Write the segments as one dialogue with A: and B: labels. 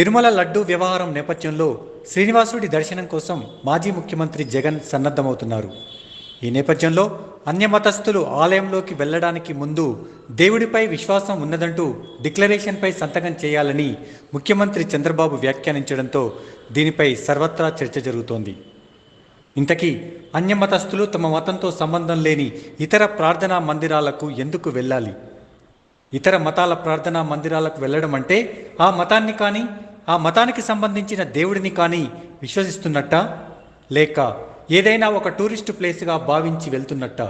A: తిరుమల లడ్డూ వ్యవహారం నేపథ్యంలో శ్రీనివాసుడి దర్శనం కోసం మాజీ ముఖ్యమంత్రి జగన్ సన్నద్ధమవుతున్నారు. ఈ నేపథ్యంలో అన్యమతస్థులు ఆలయంలోకి వెళ్ళడానికి ముందు దేవుడిపై విశ్వాసం ఉన్నదంటూ డిక్లరేషన్పై సంతకం చేయాలని ముఖ్యమంత్రి చంద్రబాబు వ్యాఖ్యానించడంతో దీనిపై సర్వత్రా చర్చ జరుగుతోంది. ఇంతకీ అన్యమతస్థులు తమ మతంతో సంబంధం లేని ఇతర ప్రార్థనా మందిరాలకు ఎందుకు వెళ్ళాలి? ఇతర మతాల ప్రార్థనా మందిరాలకు వెళ్ళడం అంటే ఆ మతాన్ని కానీ ఆ మతానికి సంబంధించిన దేవుడిని కానీ విశ్వసిస్తున్నట్ట? లేక ఏదైనా ఒక టూరిస్టు ప్లేస్గా భావించి వెళ్తున్నట్ట?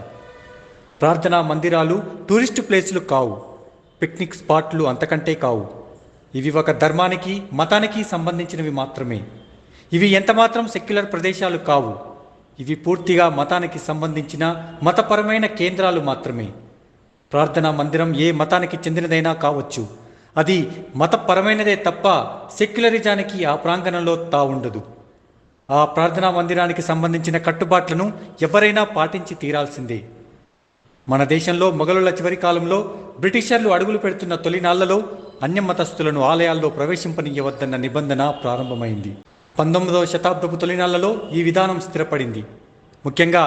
A: ప్రార్థనా మందిరాలు టూరిస్టు ప్లేసులు కావు. పిక్నిక్ స్పాట్లు అంతకంటే కావు. ఇవి ఒక ధర్మానికి మతానికి సంబంధించినవి మాత్రమే. ఇవి ఎంతమాత్రం సెక్యులర్ ప్రదేశాలు కావు. ఇవి పూర్తిగా మతానికి సంబంధించిన మతపరమైన కేంద్రాలు మాత్రమే. ప్రార్థనా మందిరం ఏ మతానికి చెందినదైనా కావచ్చు. అది మతపరమైనదే తప్ప సెక్యులరిజానికి ఆ ప్రాంగణంలో తా ఉండదు ఆ ప్రార్థనా మందిరానికి సంబంధించిన కట్టుబాట్లను ఎవరైనా పాటించి తీరాల్సిందే. మన దేశంలో మొఘలుల చివరి కాలంలో బ్రిటిషర్లు అడుగులు పెడుతున్న తొలినాళ్ళలో అన్యమతస్థులను ఆలయాల్లో ప్రవేశింపనీయవద్దన్న నిబంధన ప్రారంభమైంది. పంతొమ్మిదవ శతాబ్దపు తొలినాళ్ళలో ఈ విధానం స్థిరపడింది. ముఖ్యంగా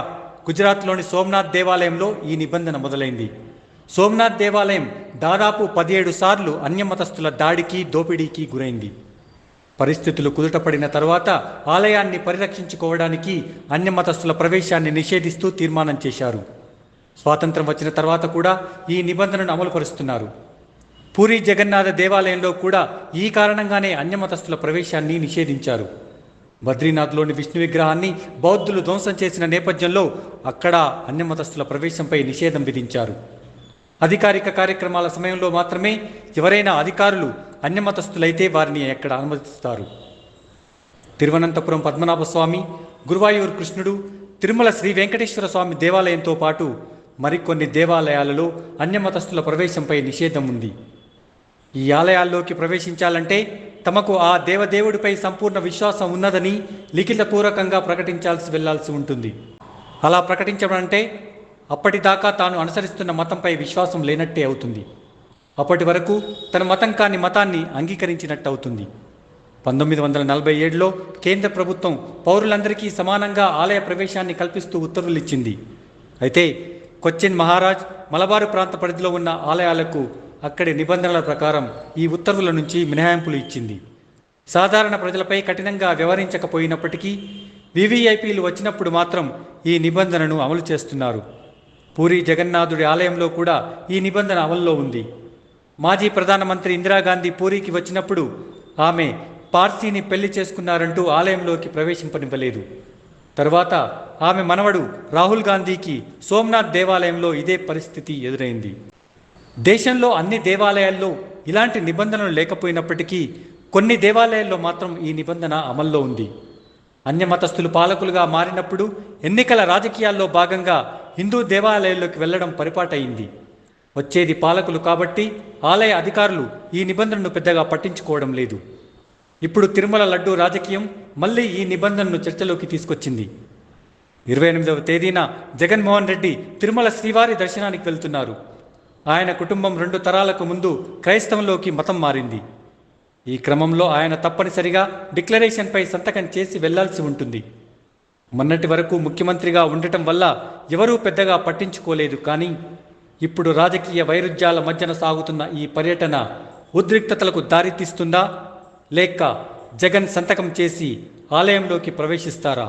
A: గుజరాత్లోని సోమనాథ్ దేవాలయంలో ఈ నిబంధన మొదలైంది. సోమనాథ్ దేవాలయం దాదాపు పదిహేడు సార్లు అన్యమతస్థుల దాడికి దోపిడీకి గురైంది. పరిస్థితులు కుదుటపడిన తర్వాత ఆలయాన్ని పరిరక్షించుకోవడానికి అన్యమతస్థుల ప్రవేశాన్ని నిషేధిస్తూ తీర్మానం చేశారు. స్వాతంత్రం వచ్చిన తర్వాత కూడా ఈ నిబంధనను అమలుపరుస్తున్నారు. పూరి జగన్నాథ దేవాలయంలో కూడా ఈ కారణంగానే అన్యమతస్థుల ప్రవేశాన్ని నిషేధించారు. బద్రీనాథ్లోని విష్ణు విగ్రహాన్ని బౌద్ధులు ధ్వంసం చేసిన నేపథ్యంలో అక్కడ అన్యమతస్థుల ప్రవేశంపై నిషేధం విధించారు. అధికారిక కార్యక్రమాల సమయంలో మాత్రమే ఎవరైనా అధికారులు అన్యమతస్థులైతే వారిని ఎక్కడ అనుమతిస్తారు? తిరువనంతపురం పద్మనాభ స్వామి గురువాయూర్ కృష్ణుడు తిరుమల శ్రీ వెంకటేశ్వర స్వామి దేవాలయంతో పాటు మరికొన్ని దేవాలయాలలో అన్యమతస్థుల ప్రవేశంపై నిషేధం ఉంది. ఈ ఆలయాల్లోకి ప్రవేశించాలంటే తమకు ఆ దేవదేవుడిపై సంపూర్ణ విశ్వాసం ఉన్నదని లిఖితపూర్వకంగా ప్రకటించాల్సి వెళ్ళాల్సి ఉంటుంది. అలా ప్రకటించడం అంటే అప్పటిదాకా తాను అనుసరిస్తున్న మతంపై విశ్వాసం లేనట్టే అవుతుంది. అప్పటి వరకు తన మతం కాని మతాన్ని అంగీకరించినట్టు అవుతుంది పంతొమ్మిది వందల నలభై ఏడులో కేంద్ర ప్రభుత్వం పౌరులందరికీ సమానంగా ఆలయ ప్రవేశాన్ని కల్పిస్తూ ఉత్తర్వులు ఇచ్చింది అయితే కొచ్చిన్ మహారాజ్ మలబారు ప్రాంత పరిధిలో ఉన్న ఆలయాలకు అక్కడి నిబంధనల ప్రకారం ఈ ఉత్తర్వుల నుంచి మినహాయింపులు ఇచ్చింది. సాధారణ ప్రజలపై కఠినంగా వ్యవహరించకపోయినప్పటికీ వివిఐపీలు వచ్చినప్పుడు మాత్రం ఈ నిబంధనను అమలు చేస్తున్నారు. పూరి జగన్నాథుడి ఆలయంలో కూడా ఈ నిబంధన అమల్లో ఉంది. మాజీ ప్రధానమంత్రి ఇందిరాగాంధీ పూరికి వచ్చినప్పుడు ఆమె పార్సీని పెళ్ళి చేసుకున్నారంటూ ఆలయంలోకి ప్రవేశింపనివ్వలేదు. తర్వాత ఆమె మనవడు రాహుల్ గాంధీకి సోమనాథ్ దేవాలయంలో ఇదే పరిస్థితి ఎదురైంది. దేశంలో అన్ని దేవాలయాల్లో ఇలాంటి నిబంధనలు లేకపోయినప్పటికీ కొన్ని దేవాలయాల్లో మాత్రం ఈ నిబంధన అమల్లో ఉంది. అన్యమతస్థులు పాలకులుగా మారినప్పుడు ఎన్నికల రాజకీయాల్లో భాగంగా హిందూ దేవాలయాల్లోకి వెళ్ళడం పరిపాటయింది. వచ్చేది పాలకులు కాబట్టి ఆలయ అధికారులు ఈ నిబంధనను పెద్దగా పట్టించుకోవడం లేదు. ఇప్పుడు తిరుమల లడ్డూ రాజకీయం మళ్ళీ ఈ నిబంధనను చర్చలోకి తీసుకొచ్చింది. ఇరవై ఎనిమిదవ తేదీన జగన్మోహన్ రెడ్డి తిరుమల శ్రీవారి దర్శనానికి వెళ్తున్నారు. ఆయన కుటుంబం రెండు తరాలకు ముందు క్రైస్తవంలోకి మతం మారింది. ఈ క్రమంలో ఆయన తప్పనిసరిగా డిక్లరేషన్పై సంతకం చేసి వెళ్ళాల్సి ఉంటుంది. మొన్నటి వరకు ముఖ్యమంత్రిగా ఉండటం వల్ల ఎవరూ పెద్దగా పట్టించుకోలేదు కానీ ఇప్పుడు రాజకీయ వైరుధ్యాల మధ్యన సాగుతున్న ఈ పర్యటన ఉద్రిక్తతలకు దారితీస్తుందా? లేక జగన్ సంతకం చేసి ఆలయంలోకి ప్రవేశిస్తారా?